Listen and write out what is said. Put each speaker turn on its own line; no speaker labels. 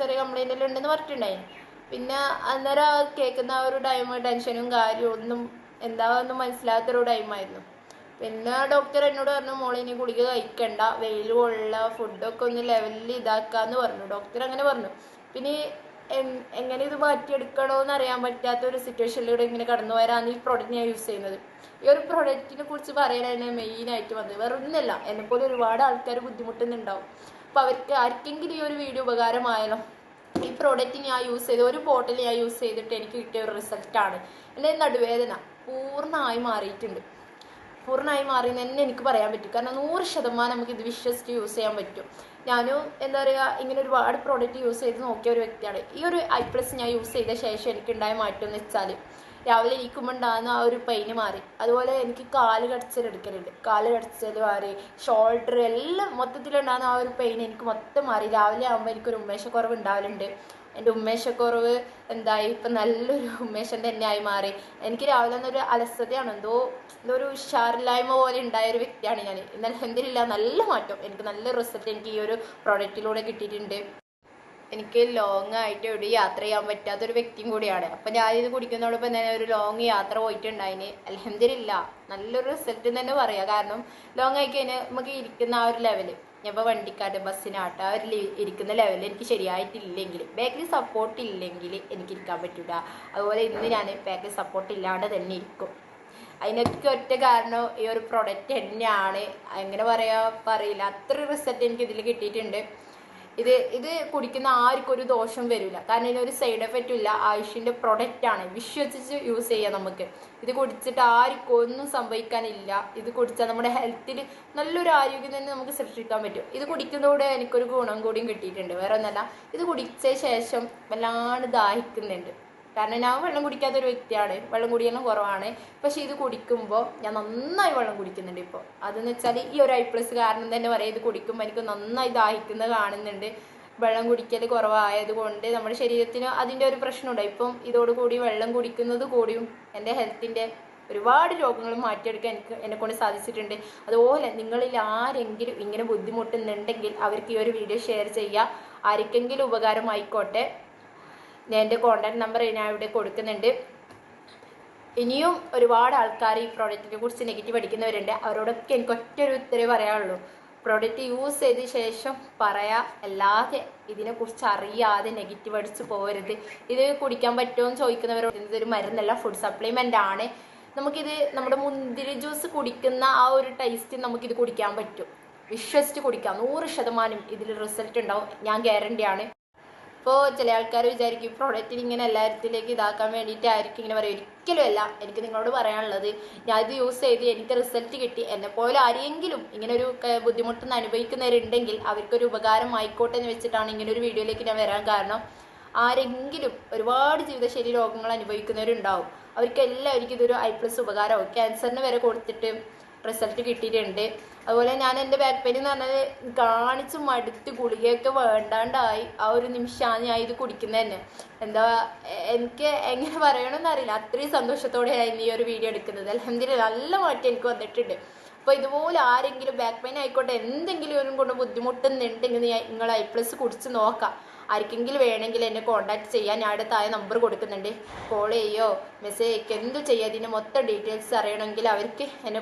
ചെറിയ കംപ്ലൈന്റ് എല്ലാം ഉണ്ടെന്ന് പറഞ്ഞിട്ടുണ്ടായി. പിന്നെ അന്നേരം കേൾക്കുന്ന ആ ഒരു ടൈം ടെൻഷനും കാര്യവും ഒന്നും എന്താണെന്നും മനസ്സിലാത്തൊരു ടൈമായിരുന്നു പിന്നെ ഡോക്ടർ എന്നോട് പറഞ്ഞു മോളെ ഇനി ഗുളിക കഴിക്കണ്ട. വെയിൽ കൊള്ള ഫുഡൊക്കെ ഒന്ന് ലെവലിൽ ഇതാക്കാന്ന് പറഞ്ഞു. ഡോക്ടർ അങ്ങനെ പറഞ്ഞു. പിന്നെ എങ്ങനെ ഇത് മാറ്റിയെടുക്കണമെന്ന് അറിയാൻ പറ്റാത്ത ഒരു സിറ്റുവേഷനിലൂടെ ഇങ്ങനെ കടന്നു വരാൻ ഈ പ്രോഡക്റ്റ് ഞാൻ യൂസ് ചെയ്യുന്നത്. ഈ ഒരു പ്രോഡക്റ്റിനെ കുറിച്ച് പറയാനാണ് മെയിനായിട്ട് വന്നത്. വേറെ ഒന്നുമല്ല എന്നെപ്പോലെ ഒരുപാട് ആൾക്കാർ ബുദ്ധിമുട്ടുന്നുണ്ടാവും. അപ്പോൾ അവർക്ക് ആർക്കെങ്കിലും ഈ ഒരു വീഡിയോ ഉപകാരമായാലോ? ഈ പ്രോഡക്റ്റ് ഞാൻ യൂസ് ചെയ്ത് ഒരു ബോട്ടിൽ ഞാൻ യൂസ് ചെയ്തിട്ട് എനിക്ക് കിട്ടിയ ഒരു റിസൾട്ടാണ് എന്റെ നടുവേദന പൂർണമായി മാറിയിട്ടുണ്ട്. പൂർണമായി മാറി തന്നെ എനിക്ക് പറയാൻ പറ്റും. കാരണം നൂറ് ശതമാനം നമുക്ക് ഇത് വിശ്വസിച്ച് യൂസ് ചെയ്യാൻ പറ്റും. ഞാനും എന്താ പറയുക ഇങ്ങനെ ഒരുപാട് പ്രോഡക്റ്റ് യൂസ് ചെയ്ത് നോക്കിയ ഒരു വ്യക്തിയാണ്. ഈ ഒരു ഐ പ്ലസ് ഞാൻ യൂസ് ചെയ്ത ശേഷം എനിക്കുണ്ടായ മാറ്റം എന്ന് വെച്ചാൽ രാവിലെ ഇരിക്കുമ്പോണ്ടാകുന്ന ആ ഒരു പെയിന് മാറി. അതുപോലെ എനിക്ക് കാൽ കടിച്ചൽ എടുക്കലുണ്ട്. കാൽ കടിച്ചൽ മാറി ഷോൾഡർ എല്ലാം മൊത്തത്തിലുണ്ടാകുന്ന ആ ഒരു പെയിൻ എനിക്ക് മൊത്തം മാറി. രാവിലെ ആകുമ്പോൾ എനിക്കൊരു ഉന്മേഷക്കുറവ് ഉണ്ടാവലുണ്ട്. എന്റെ ഉന്മേഷക്കുറവ് എന്തായി? ഇപ്പം നല്ലൊരു ഉന്മേഷം തന്നെയായി മാറി. എനിക്ക് രാവിലെ ഒന്നൊരു അലസതയാണ്. എന്തോ എന്തോ ഒരു ഉഷാറില്ലായ്മ പോലെ ഉണ്ടായ ഒരു വ്യക്തിയാണ് ഞാൻ എന്നാൽ എന്തിനില്ല നല്ല മാറ്റം. എനിക്ക് നല്ല റിസൾട്ട് എനിക്ക് ഈ ഒരു പ്രോഡക്റ്റിലൂടെ കിട്ടിയിട്ടുണ്ട്. എനിക്ക് ലോങ് ആയിട്ട് എവിടെ യാത്ര ചെയ്യാൻ പറ്റാത്ത ഒരു വ്യക്തിയും കൂടിയാണ്. അപ്പം ഞാനിത് കുടിക്കുന്നതോടൊപ്പം തന്നെ ഒരു ലോങ് യാത്ര പോയിട്ടുണ്ടായിന്. അലഹമില്ല നല്ലൊരു റിസൾട്ട് തന്നെ പറയാം. കാരണം ലോങ് ആയി കഴിഞ്ഞാൽ നമുക്ക് ഇരിക്കുന്ന ആ ഒരു ലെവൽ ഞാൻ വണ്ടിക്കാട്ട് ബസ്സിനാട്ട് ആ ഒരു ഇരിക്കുന്ന ലെവലിൽ എനിക്ക് ശരിയായിട്ടില്ലെങ്കിൽ ബാക്കിൽ സപ്പോർട്ട് ഇല്ലെങ്കിൽ എനിക്ക് ഇരിക്കാൻ പറ്റില്ല അതുപോലെ ഇന്ന് ഞാൻ ബാക്കിൽ സപ്പോർട്ട് ഇല്ലാണ്ട് തന്നെ ഇരിക്കും. അതിനൊക്കെ ഒറ്റ കാരണം ഈ ഒരു പ്രൊഡക്റ്റ് തന്നെയാണ്. എങ്ങനെ പറയാ പറയില്ല. അത്ര റിസൾട്ട് എനിക്ക് ഇതിൽ കിട്ടിയിട്ടുണ്ട്. ഇത് ഇത് കുടിക്കുന്ന ആർക്കും ഒരു ദോഷം വരില്ല. കാരണം ഇതിനൊരു സൈഡ് എഫക്റ്റും ഇല്ല. ആയുഷിന്റെ ആണ്. വിശ്വസിച്ച് യൂസ് ചെയ്യാം നമുക്ക്. ഇത് കുടിച്ചിട്ട് ആർക്കും ഒന്നും സംഭവിക്കാനില്ല. ഇത് കുടിച്ചാൽ നമ്മുടെ ഹെൽത്തിൽ നല്ലൊരു ആരോഗ്യം തന്നെ നമുക്ക് സൃഷ്ടിക്കാൻ പറ്റും. ഇത് കുടിക്കുന്നതോടെ എനിക്കൊരു ഗുണം കൂടിയും കിട്ടിയിട്ടുണ്ട്. വേറെ ഒന്നല്ല. ഇത് കുടിച്ച ശേഷം വല്ലാണ്ട് ദാഹിക്കുന്നുണ്ട്. കാരണം ഞാൻ വെള്ളം കുടിക്കാത്തൊരു വ്യക്തിയാണ്. വെള്ളം കുടിയെല്ലാം കുറവാണ്. പക്ഷേ ഇത് കുടിക്കുമ്പോൾ ഞാൻ നന്നായി വെള്ളം കുടിക്കുന്നുണ്ട് ഇപ്പോൾ. അതെന്ന് വെച്ചാൽ ഈ ഒരു ഐ പ്ലസ് കാരണം തന്നെ പറയാം. ഇത് കുടിക്കുമ്പോൾ എനിക്ക് നന്നായി ദാഹിക്കുന്നത് കാണുന്നുണ്ട്. വെള്ളം കുടിക്കൽ കുറവായത് കൊണ്ട് നമ്മുടെ ശരീരത്തിന് അതിന്റെ ഒരു പ്രശ്നമുണ്ട്. ഇപ്പം ഇതോടുകൂടി വെള്ളം കുടിക്കുന്നത് കൂടിയും എന്റെ ഹെൽത്തിന്റെ ഒരുപാട് രോഗങ്ങൾ മാറ്റിയെടുക്കാൻ എനിക്ക് എന്നെ കൊണ്ട് സാധിച്ചിട്ടുണ്ട്. അതുപോലെ നിങ്ങളിൽ ആരെങ്കിലും ഇങ്ങനെ ബുദ്ധിമുട്ടുന്നുണ്ടെങ്കിൽ അവർക്ക് ഈ ഒരു വീഡിയോ ഷെയർ ചെയ്യുക. ആർക്കെങ്കിലും ഉപകാരമായിക്കോട്ടെ. ഞാൻ എന്റെ കോൺടാക്ട് നമ്പർ ഞാൻ ഇവിടെ കൊടുക്കുന്നുണ്ട്. ഇനിയും ഒരുപാട് ആൾക്കാർ ഈ പ്രോഡക്റ്റിനെ കുറിച്ച് നെഗറ്റീവ് അടിക്കുന്നവരുണ്ട് അവരോടൊക്കെ എനിക്ക് ഒറ്റ ഒരു ഉത്തരവ് പറയാനുള്ളൂ. പ്രോഡക്റ്റ് യൂസ് ചെയ്ത ശേഷം പറയാ അല്ലാതെ ഇതിനെക്കുറിച്ച് അറിയാതെ നെഗറ്റീവ് അടിച്ച് പോകരുത് ഇത് കുടിക്കാൻ പറ്റുമോ എന്ന് ചോദിക്കുന്നവരോട് ഇതൊരു മരുന്നല്ല ഫുഡ് സപ്ലിമെന്റ് ആണ്. നമുക്കിത് നമ്മുടെ മുന്തിരി ജ്യൂസ് കുടിക്കുന്ന ആ ഒരു ടേസ്റ്റ് നമുക്കിത് കുടിക്കാൻ പറ്റും. വിശ്വസിച്ച് കുടിക്കാം. നൂറ് ശതമാനം ഇതിൽ റിസൾട്ട് ഉണ്ടാവും. ഞാൻ ഗ്യാരണ്ടിയാണ് ഇപ്പോൾ ചില ആൾക്കാർ വിചാരിക്കും പ്രൊഡക്റ്റിന് ഇങ്ങനെ എല്ലാത്തിലേക്ക് ഇതാക്കാൻ വേണ്ടിയിട്ടായിരിക്കും ഇങ്ങനെ പറയും ഒരിക്കലും അല്ല. എനിക്ക് നിങ്ങളോട് പറയാനുള്ളത് ഞാൻ ഇത് യൂസ് ചെയ്ത് എനിക്ക് റിസൾട്ട് കിട്ടി. എന്നെ പോലെ ആരെങ്കിലും ഇങ്ങനെ ഒരു ബുദ്ധിമുട്ടെന്ന് അനുഭവിക്കുന്നവരുണ്ടെങ്കിൽ അവർക്കൊരു ഉപകാരം ആയിക്കോട്ടെ എന്ന് വെച്ചിട്ടാണ് ഇങ്ങനെ ഒരു വീഡിയോയിലേക്ക് ഞാൻ വരാൻ കാരണം. ആരെങ്കിലും ഒരുപാട് ജീവിതശൈലി രോഗങ്ങൾ അനുഭവിക്കുന്നവരുണ്ടാവും. അവർക്ക് എല്ലാവർക്കും ഇതൊരു ഐ പ്ലസ് ഉപകാരമാവും. ക്യാൻസറിന് വരെ കൊടുത്തിട്ട് റിസൾട്ട് കിട്ടിയിട്ടുണ്ട്. അതുപോലെ ഞാൻ എന്റെ ബാക്ക് പെയിൻ എന്ന് പറഞ്ഞാൽ കാണിച്ച് മടുത്ത് ഗുളികയൊക്കെ വേണ്ടാണ്ടായി. ആ ഒരു നിമിഷമാണ് ഞാൻ ഇത് കുടിക്കുന്നത് തന്നെ. എന്താ എനിക്ക് എങ്ങനെ പറയണമെന്ന് അറിയില്ല. അത്രയും സന്തോഷത്തോടെയായിരുന്നു ഈ ഒരു വീഡിയോ എടുക്കുന്നത്. അലഹമ്മദില്ല നല്ല മാറ്റം എനിക്ക് വന്നിട്ടുണ്ട്. അപ്പോൾ ഇതുപോലെ ആരെങ്കിലും ബാക്ക് പെയിൻ ആയിക്കോട്ടെ എന്തെങ്കിലും ഒരു കൊണ്ട് ബുദ്ധിമുട്ടുന്നുണ്ടെങ്കിൽ നിങ്ങൾ ഐ പ്ലസ് കുടിച്ച് നോക്കാം. ആർക്കെങ്കിലും വേണമെങ്കിൽ എന്നെ കോൺടാക്ട് ചെയ്യാൻ ഞാൻ താഴെ നമ്പർ കൊടുക്കുന്നുണ്ട്. കോൾ ചെയ്യോ മെസ്സേജ് അയക്കോ എന്ത് ചെയ്യുക ഇതിന്റെ മൊത്തം ഡീറ്റെയിൽസ് അറിയണമെങ്കിൽ അവർക്ക് എന്നെ